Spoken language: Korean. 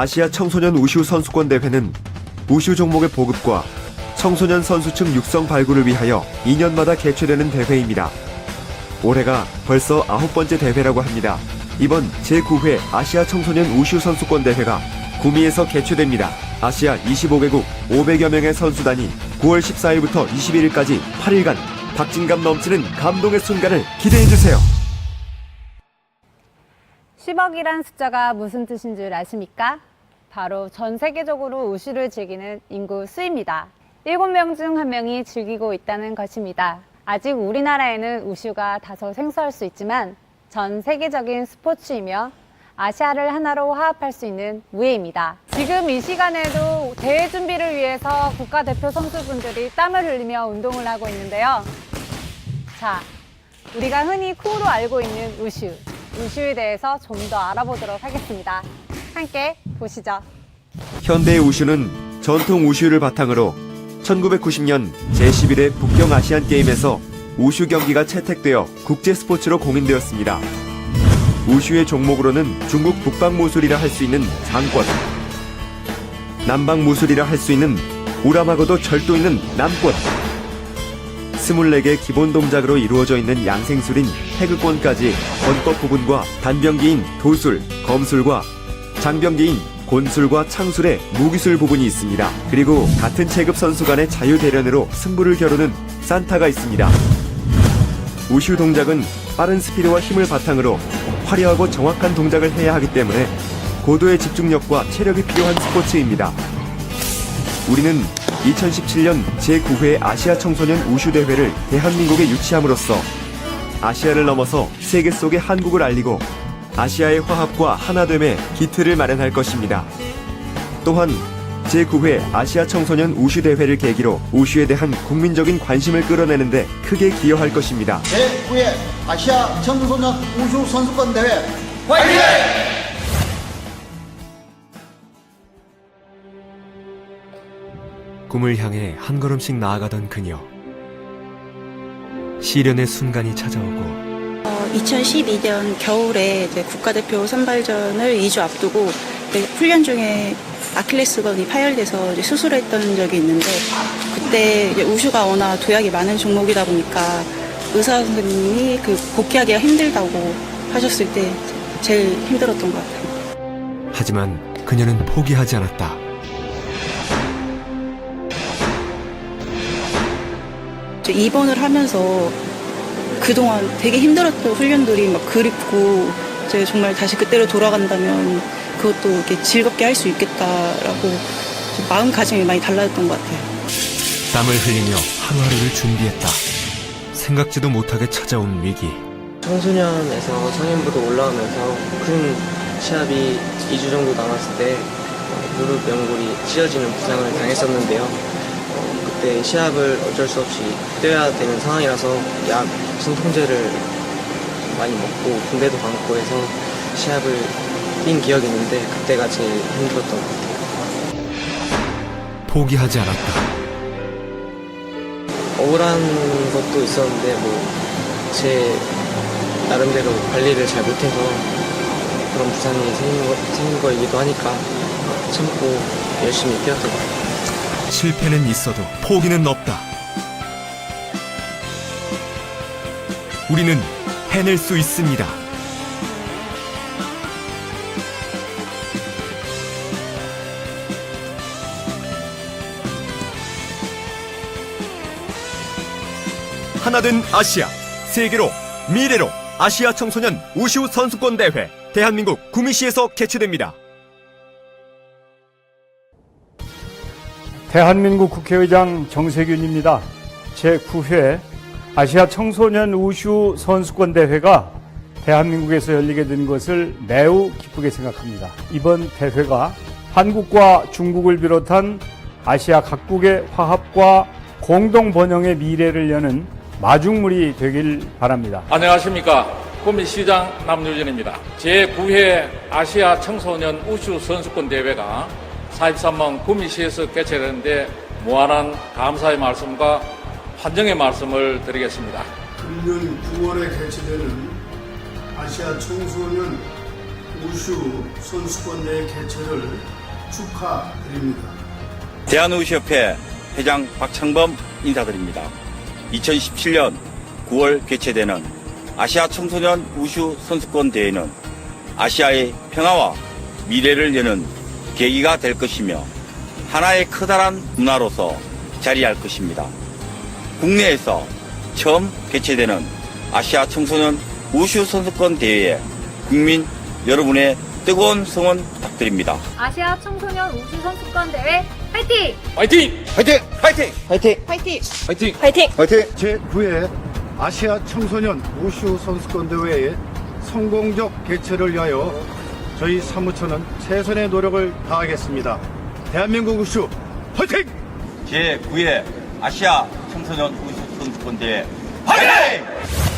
아시아 청소년 우슈 선수권 대회는 우슈 종목의 보급과 청소년 선수층 육성 발굴을 위하여 2년마다 개최되는 대회입니다. 올해가 벌써 아홉 번째 대회라고 합니다. 이번 제9회 아시아 청소년 우슈 선수권 대회가 구미에서 개최됩니다. 아시아 25개국 500여 명의 선수단이 9월 14일부터 21일까지 8일간 박진감 넘치는 감동의 순간을 기대해 주세요. 10억이란 숫자가 무슨 뜻인 줄 아십니까? 바로 전 세계적으로 우슈를 즐기는 인구 수입니다. 7명 중 1명이 즐기고 있다는 것입니다. 아직 우리나라에는 우슈가 다소 생소할 수 있지만 전 세계적인 스포츠이며 아시아를 하나로 화합할 수 있는 무예입니다. 지금 이 시간에도 대회 준비를 위해서 국가대표 선수분들이 땀을 흘리며 운동을 하고 있는데요. 자, 우리가 흔히 쿠로 알고 있는 우슈, 우슈에 대해서 좀 더 알아보도록 하겠습니다. 함께 보시죠. 현대 우슈는 전통 우슈를 바탕으로 1990년 제11회 북경 아시안 게임에서 우슈 경기가 채택되어 국제 스포츠로 공인되었습니다. 우슈의 종목으로는 중국 북방 무술이라 할 수 있는 장권, 남방 무술이라 할 수 있는 우람하고도 절도 있는 남권, 24개 기본 동작으로 이루어져 있는 양생술인 태극권까지 권법 부분과 단병기인 도술, 검술과 장병기인 곤술과 창술의 무기술 부분이 있습니다. 그리고 같은 체급 선수 간의 자유 대련으로 승부를 겨루는 산타가 있습니다. 우슈 동작은 빠른 스피드와 힘을 바탕으로 화려하고 정확한 동작을 해야 하기 때문에 고도의 집중력과 체력이 필요한 스포츠입니다. 우리는 2017년 제9회 아시아 청소년 우슈 대회를 대한민국에 유치함으로써 아시아를 넘어서 세계 속의 한국을 알리고 아시아의 화합과 하나됨의 기틀을 마련할 것입니다. 또한 제9회 아시아 청소년 우슈 대회를 계기로 우슈에 대한 국민적인 관심을 끌어내는데 크게 기여할 것입니다. 제9회 아시아 청소년 우슈 선수권 대회 꿈을 향해 한 걸음씩 나아가던 그녀. 시련의 순간이 찾아오고 2012년 겨울에 국가대표 선발전을 2주 앞두고 훈련 중에 아킬레스건이 파열돼서 수술했던 적이 있는데 그때 우슈가 워낙 도약이 많은 종목이다 보니까 의사 선생님이 그 복귀하기가 힘들다고 하셨을 때 제일 힘들었던 것 같아요. 하지만 그녀는 포기하지 않았다. 입원을 하면서 그동안 되게 힘들었던 훈련들이 막 그립고 이제 정말 다시 그때로 돌아간다면 그것도 이렇게 즐겁게 할 수 있겠다라고 좀 마음가짐이 많이 달라졌던 것 같아요. 땀을 흘리며 하루하루를 준비했다. 생각지도 못하게 찾아온 위기. 청소년에서 성인부로 올라오면서 큰 시합이 2주 정도 남았을 때 어, 무릎 연골이 찢어지는 부상을 당했었는데요. 어, 그때 시합을 어쩔 수 없이 뛰어야 되는 상황이라서 약 진통제를 많이 먹고 군대도 감고 해서 시합을 뛴 기억이 있는데 그때가 제일 힘들었던 것 같아요. 포기하지 않았다. 억울한 것도 있었는데 뭐 제 나름대로 관리를 잘 못해서 그런 부상이 생긴, 거, 생긴 거이기도 하니까 참고 열심히 뛰었던 것 같아요. 실패는 있어도 포기는 없다. 우리는 해낼 수 있습니다. 하나된 아시아, 세계로, 미래로 아시아 청소년 우슈 선수권 대회 대한민국 구미시에서 개최됩니다. 대한민국 국회의장 정세균입니다. 제9회 아시아 청소년 우슈 선수권 대회가 대한민국에서 열리게 된 것을 매우 기쁘게 생각합니다. 이번 대회가 한국과 중국을 비롯한 아시아 각국의 화합과 공동 번영의 미래를 여는 마중물이 되길 바랍니다. 안녕하십니까. 구미시장 남유진입니다. 제9회 아시아 청소년 우슈 선수권 대회가 43만 구미시에서 개최되는데 무한한 감사의 말씀과 환정의 말씀을 드리겠습니다. 금년 9월에 개최되는 아시아 청소년 우슈 선수권대회 개최를 축하드립니다. 대한우시협회 회장 박창범 인사드립니다. 2017년 9월 개최되는 아시아 청소년 우슈 선수권 대회는 아시아의 평화와 미래를 여는 계기가 될 것이며 하나의 커다란 문화로서 자리할 것입니다. 국내에서 처음 개최되는 아시아 청소년 우슈 선수권 대회에 국민 여러분의 뜨거운 성원 부탁드립니다. 아시아 청소년 우주 선수권 대회 화이팅! 화이팅! 화이팅! 화이팅! 화이팅! 화이팅! 화이팅! 제9회 아시아 청소년 우슈 선수권 대회의 성공적 개최를 위하여 저희 사무처는 최선의 노력을 다하겠습니다. 대한민국 우슈 화이팅! 제9회 아시아 청소년 우수 선수권 대회 화이팅!